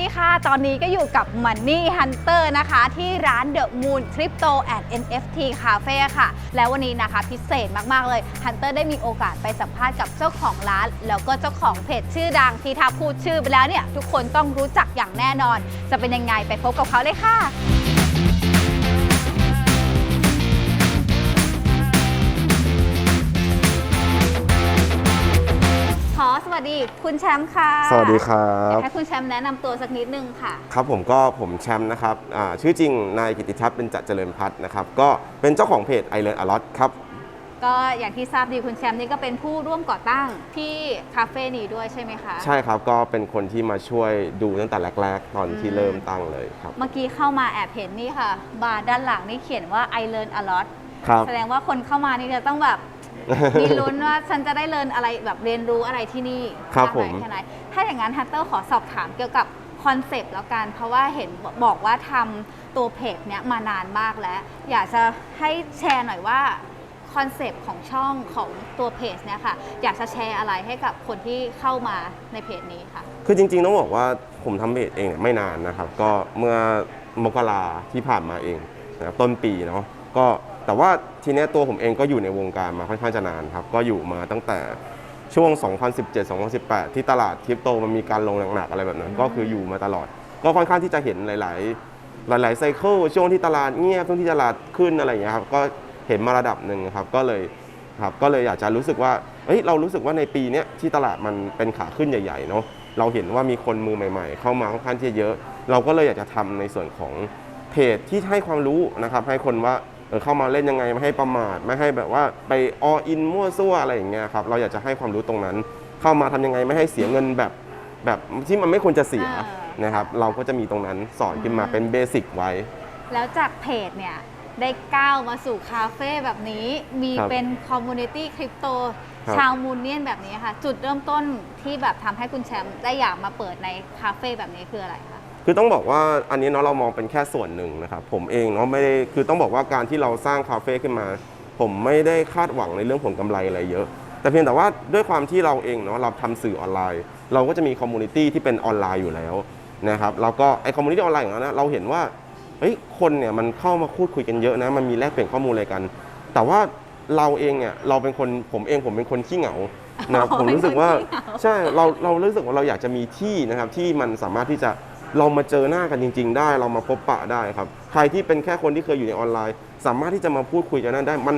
ดีค่ะ ตอนนี้ก็อยู่กับ Money Hunter นะคะ ที่ร้าน The Moon Crypto and NFT Cafe ค่ะ แล้ววันนี้นะคะพิเศษมาก ๆ เลย Hunter ได้มีโอกาสไปสัมภาษณ์กับเจ้าของร้าน แล้วก็เจ้าของเพจชื่อดังที่ถ้าพูดชื่อไปแล้วเนี่ย ทุกคนต้องรู้จักอย่างแน่นอน จะเป็นยังไงไปพบกับเขาเลยค่ะ คุณแชมป์ค่ะสวัสดีครัอยาบกให้คุณแชมป์แนะนำตัวสักนิดนึงค่ะ ครับผมก็ผมแชมป์นะครับอ่าชื่อจริงนายกิติทัศน์เป็นจัเจริญพัฒน์นะครับก็เป็นเจ้าของเพจ i l e a r n a l o t ครับก็อย่างที่ทราบดีคุณแชมป์นี่ก็เป็นผู้ร่วมก่อตั้งที่คาเฟ่นี้ด้วยใช่ไหมคะ ใช่ครับก็เป็นคนที่มาช่วยดูตั้งแต่แรก ๆ ตอนที่เริ่มตั้งเลยครับ เมื่อกี้เข้ามาแอบเห็นนี่ค่ะ บาร์ด้านหลังนี่เขียนว่า I learn a lot ครับแสดงว่าคนเข้ามานี่จะต้องแบบ มีลุ้นว่าฉันจะได้เรียนอะไรแบบเรียนรู้อะไรที่นี่ครับากผน้อยมแค่ไหนถ้าอย่างนั้นฮัตเตอร์ขอสอบถามเกี่ยวกับคอนเซปต์แล้วกัน เพราะว่าเห็นบอกว่าทำตัวเพจเนี้ยมานานมากแล้ว อยากจะให้แชร์หน่อยว่าคอนเซปต์ของช่องของตัวเพจเนี่ยค่ะอยากจะแชร์อะไรให้กับคนที่เข้ามาในเพจนี้ค่ะ คือจริงๆต้องบอกว่าผมทำเพจเองเนี่ยไม่นานนะครับ ก็เมื่อมกราที่ผ่านมาเองนะครับต้นปีเนาะก็ แต่ว่าทีเนี้ยตัวผมเองก็อยู่ในวงการมาค่อนข้างจะนานครับ ก็อยู่มาตั้งแต่ช่วง 2017-2018 ที่ตลาดคริปโตมันมีการลงหนักๆอะไรแบบนั้น ก็คืออยู่มาตลอด ก็ค่อนข้างที่จะเห็นหลาย ๆหลายๆไซเคิลช่วงที่ตลาดเงียบช่วงที่ตลาดขึ้นอะไรอย่างเงี้ยครับก็เห็นมาระดับหนึ่งครับก็เลยครับก็เลยอยากจะรู้สึกว่าเฮ้ยเรารู้สึกว่าในปีเนี้ยที่ตลาดมันเป็นขาขึ้นใหญ่ๆเนาะเราเห็นว่ามีคนมือใหม่ ๆ เข้ามาค่อนข้างที่จะเยอะ เราก็เลยอยากจะทำในส่วนของเพจที่ให้ความรู้นะครับให้คนว่า เออเข้ามาเล่นยังไงไม่ให้ประมาทไม่ให้แบบว่าไปออินมั่วซั่วอะไรอย่างเงี้ยครับเราอยากจะให้ความรู้ตรงนั้น เข้ามาทำยังไงไม่ให้เสียเงินแบบ แบบที่มันไม่ควรจะเสียอ่านะครับเราก็จะมีตรงนั้นสอนขึ้นมาอืมเป็นเบสิกไว้ แล้วจากเพจเนี่ยได้ก้าวมาสู่คาเฟ่แบบนี้มีครับเป็นคอมมูนิตี้คริปโตครับชาวมูนเนียนแบบนี้ค่ะ จุดเริ่มต้นที่แบบทำให้คุณแชมป์ได้อยากมาเปิดในคาเฟ่แบบนี้คืออะไรคะ คือต้องบอกว่าอันนี้เนาะเรามองเป็นแค่ส่วนหนึ่งนะครับผมเองเนาะไม่ได้คือต้องบอกว่าการที่เราสร้างคาเฟ่ขึ้นมา ผมไม่ได้คาดหวังในเรื่องผลกำไรอะไรเยอะ แต่เพียงแต่ว่าด้วยความที่เราเองเนาะเราทำสื่อออนไลน์ เราก็จะมีคอมมูนิตี้ที่เป็นออนไลน์อยู่แล้วนะครับแล้วก็ไอคอมมูนิตี้ออนไลน์ของเรานะเราเห็นว่าเฮ้ยคนเนี่ยมันเข้ามาพูดคุยกันเยอะนะมันมีแลกเปลี่ยนข้อมูลอะไรกัน แต่ว่าเราเองเนี่ยเราเป็นคนผมเองผมเป็นคนขี้เหงานะครับอ๋อผมรู้สึกว่าเป็นคนขี้เหงาใช่เราเรารู้สึกว่าเราอยากจะมีที่นะครับที่มันสามารถที่จะ เรามาเจอหน้ากันจริง ๆ ได้ เรามาพบปะได้ครับ ใครที่เป็นแค่คนที่เคยอยู่ในออนไลน์ สามารถที่จะมาพูดคุยกันนั้นได้ มัน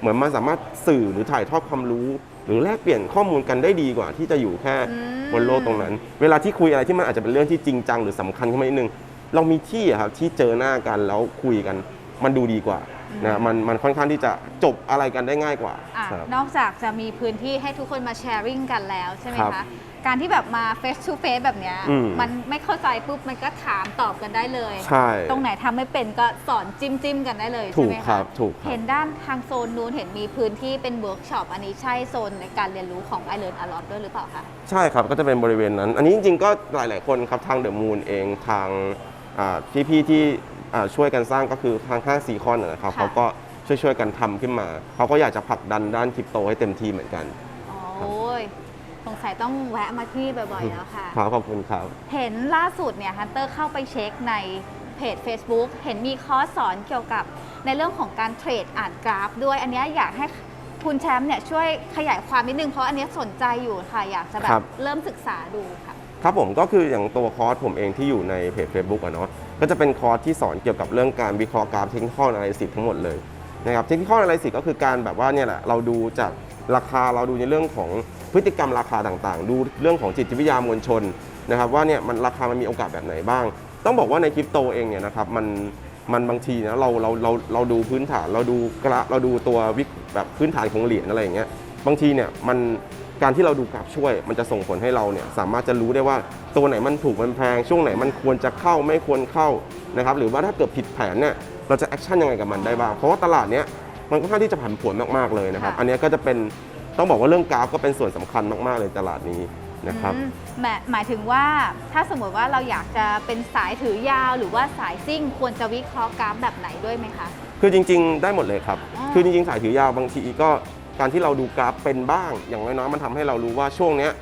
เหมือนมันสามารถสื่อหรือถ่ายทอดความรู้ หรือแลกเปลี่ยนข้อมูลกันได้ดีกว่า ที่จะอยู่แค่อืมบนโลกตรงนั้น เวลาที่คุยอะไรที่มันอาจจะเป็นเรื่องที่จริงจังหรือสำคัญขึ้นมานิดนึง เรามีที่อะครับที่เจอหน้ากันแล้วคุยกัน มันดูดีกว่านะมันมันค่อนข้างที่จะจบอะไรกันได้ง่ายกว่าอะครับนอกจากจะมีพื้นที่ให้ทุกคนมาแชร์ริ่งกันแล้วใช่ไหมครัคะบ การที่แบบมา face to face แบบเนี้ยอืม มันไม่เข้าใจปุ๊บมันก็ถามตอบกันได้เลย ใช่ ตรงไหนทำไม่เป็นก็สอนจิ้มจิ้มๆกันได้เลยถูใช่กไหมครัคะบถูกครับ เห็นด้านทางโซนนู้นเห็นมีพื้นที่เป็นเวิร์กช็อปอันนี้ใช่โซนในการเรียนรู้ของ i l e a r n a lot ด้วยหรือเปล่าคะ ใช่ครับ ก็จะเป็นบริเวณนั้น อันนี้จริงๆ ก็หลายๆ คนครับทางเดอะมูนเองทางอ่าพี่ๆ ที่อ่าช่วยกันสร้างก็คือทางห้างซีคอนนะครับค่ะ เขาก็ช่วยๆ กันทำขึ้นมา เขาก็อยากจะผลักดันด้านคริปโตให้เต็มที่เหมือนกันอ๋อโอ้ย สงสัยต้องแวะมาที่บ่อยๆแล้วค่ะ ครับขอบคุณครับ เห็นล่าสุดเนี่ยฮันเตอร์เข้าไปเช็คในเพจ Facebook เห็นมีคอร์สสอนเกี่ยวกับในเรื่องของการเทรดอ่านกราฟ ด้วยอันเนี้ยอยากให้คุณแชมป์เนี่ยช่วยขยายความนิดนึงเพราะอันเนี้ยสนใจอยู่ค่ะ อยากจะแบครับบ เริ่มศึกษาดูค่ะ ครับผมก็คืออย่างตัวคอร์สผมเองที่อยู่ในเพจ Facebook อะเนาะก็จะเป็นคอร์สที่สอนเกี่ยวกับเรื่องการวิเคราะห์กราฟเทคนิคอลอนาลิซิสทั้งหมดเลยนะครับเทคนิคอลอนาลิซิสก็คือการแบบว่าเนี่ยแหละเราดูจากราคาเราดูในเรื่องของ พฤติกรรมราคาต่างๆ ดูเรื่องของจิตวิทยามวลชนนะครับว่าเนี่ยมันราคามันมีโอกาสแบบไหนบ้าง ต้องบอกว่าในคริปโตเองเนี่ยนะครับมันมันบางทีนะเราเราเราเราดูพื้นฐานเราดูกราฟเราดูตัววิแบบพื้นฐานของเหรียญอะไรอย่างเงี้ยบางทีเนี่ยมันการที่เราดูกราฟช่วย มันจะส่งผลให้เราเนี่ยสามารถจะรู้ได้ว่าตัวไหนมันถูกมันแพง ช่วงไหนมันควรจะเข้าไม่ควรเข้านะครับหรือว่าถ้าเกิดผิดแผนเนี่ยเราจะแอคชั่นยังไงกับมันได้บ้างเพราะว่าตลาดเนี้ยมันค่อนข้างที่จะผันผวนมากๆเลยนะครับค่ะอันเนี้ยก็จะเป็น ต้องบอกว่าเรื่องกราฟก็เป็นส่วนสำคัญมาก ๆ เลยตลาดนี้นะครับ อืมหมายหมายถึงว่าถ้าสมมติว่าเราอยากจะเป็นสายถือยาว หรือว่าสายซิ่งควรจะวิเคราะห์กราฟแบบไหนด้วยไหมคะ คือจริง ๆ ได้หมดเลยครับ อ่า คือจริง ๆ สายถือยาวบางทีก็การที่เราดูกราฟเป็นบ้าง อย่างน้อยๆมันทำให้เรารู้ว่าช่วงเนี้ย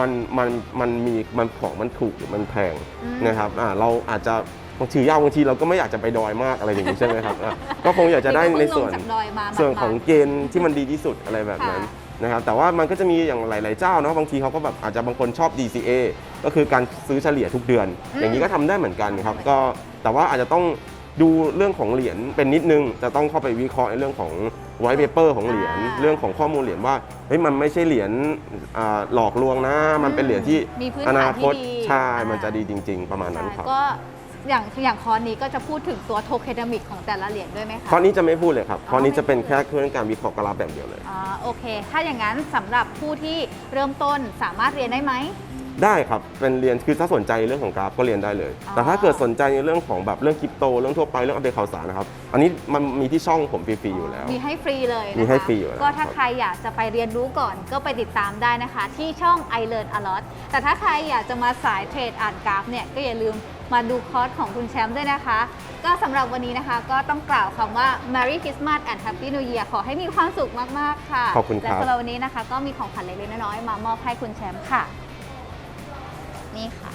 มันมันมันมีมันของมันถูกหรือมันแพงอืม นะครับอ่าเราอาจจะบางทียาวบางทีเราก็ไม่อยากจะไปดอยมากอะไรอย่างนี้ใช่ไหมครับอะก็คงอยากจะได้ในส่วนนี่ก็เพิ่งลงจากดอยมาส่วนหมาดๆของเกณฑ์ที่มันดีที่สุดอะไรแบบนั้น ค่ะ นะครับแต่ว่ามันก็จะมีอย่างหลาย ๆ เจ้าเนาะบางทีเขาก็แบบอาจจะบางคนชอบ DCA ก็คือการซื้อเฉลี่ยทุกเดือนอืมอย่างนี้ก็ทำได้เหมือนกันครับก็แต่ว่าอาจจะต้องดูเรื่องของเหรียญเป็นนิดนึง จะต้องเข้าไปวิเคราะห์ในเรื่องของไวท์เปเปอร์ของเหรียญอ่าเรื่องของข้อมูลเหรียญว่าเฮ้ยมันไม่ใช่เหรียญอ่าหลอกลวงนะ มันเป็นเหรียญที่มีพื้นอฐานนาคตที่ดีใช่อ่ามัมันจะดีจริง ๆ ประมาณนั้นครับ ก็ อย่างอย่างคอร์สนี้ก็จะพูดถึงตัวโทเคนามิกของแต่ละเหรียญด้วยไหมคะ ข้อนี้จะไม่พูดเลยครับอ๋อข้อนี้จะเป็นไม่พูดแค่เครื่องการวิเคราะห์กราฟแบบเดียวเลย อ๋อโอเค ถ้าอย่างนั้นสำหรับผู้ที่เริ่มต้นสามารถเรียนได้ไหม ได้ครับ เป็นเรียนคือถ้าสนใจเรื่องของกราฟก็เรียนได้เลย อ๋อ แต่ถ้าเกิดสนใจในเรื่องของแบบเรื่องคริปโตเรื่องทั่วไปเรื่องอัปเดตข่าวสารนะครับ อันนี้มันมีที่ช่องผมฟรีๆอยู่แล้ว มีให้ฟรีเลยนะคะมีให้ฟรีอยู่แล้วก็ถ้าครับใครอยากจะไปเรียนรู้ก่อนก็ไปติดตามได้นะคะ ที่ช่อง i Learn a lot แต่ถ้าใครอยากจะมาสายเทรดอ่านกราฟเนี่ยก็อย่าลืมมาดูคอร์สของคุณแชมป์ด้วยนะคะ ก็สำหรับวันนี้นะคะก็ต้องกล่าวคำว่า Merry Christmas and Happy New Year ขอให้มีความสุขมาก ๆ ค่ะ ขอบคุณครับ และสำหรับวันนี้นะคะ ก็มีของขวัญเล็กๆน้อยๆมามอบให้คุณแชมป์ค่ะ นี่ค่ะ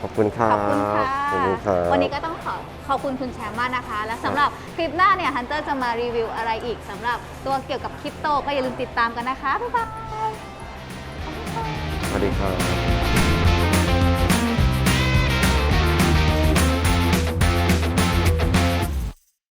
ขอบคุณครัขบอบคุณค่ะ ขอบคุณครับ วันนี้ก็ต้องขอขอบคุณคุณแชมป์มากนะคะ และสำหรับคลิปหน้าเนี่ยฮันเตอร์จะมารีวิวอะไรอีกสำหรับตัวเกี่ยวกับคริปโตก็อย่าลืมติดตามกันนะคะบ๊ายบาย สวัสดีครับ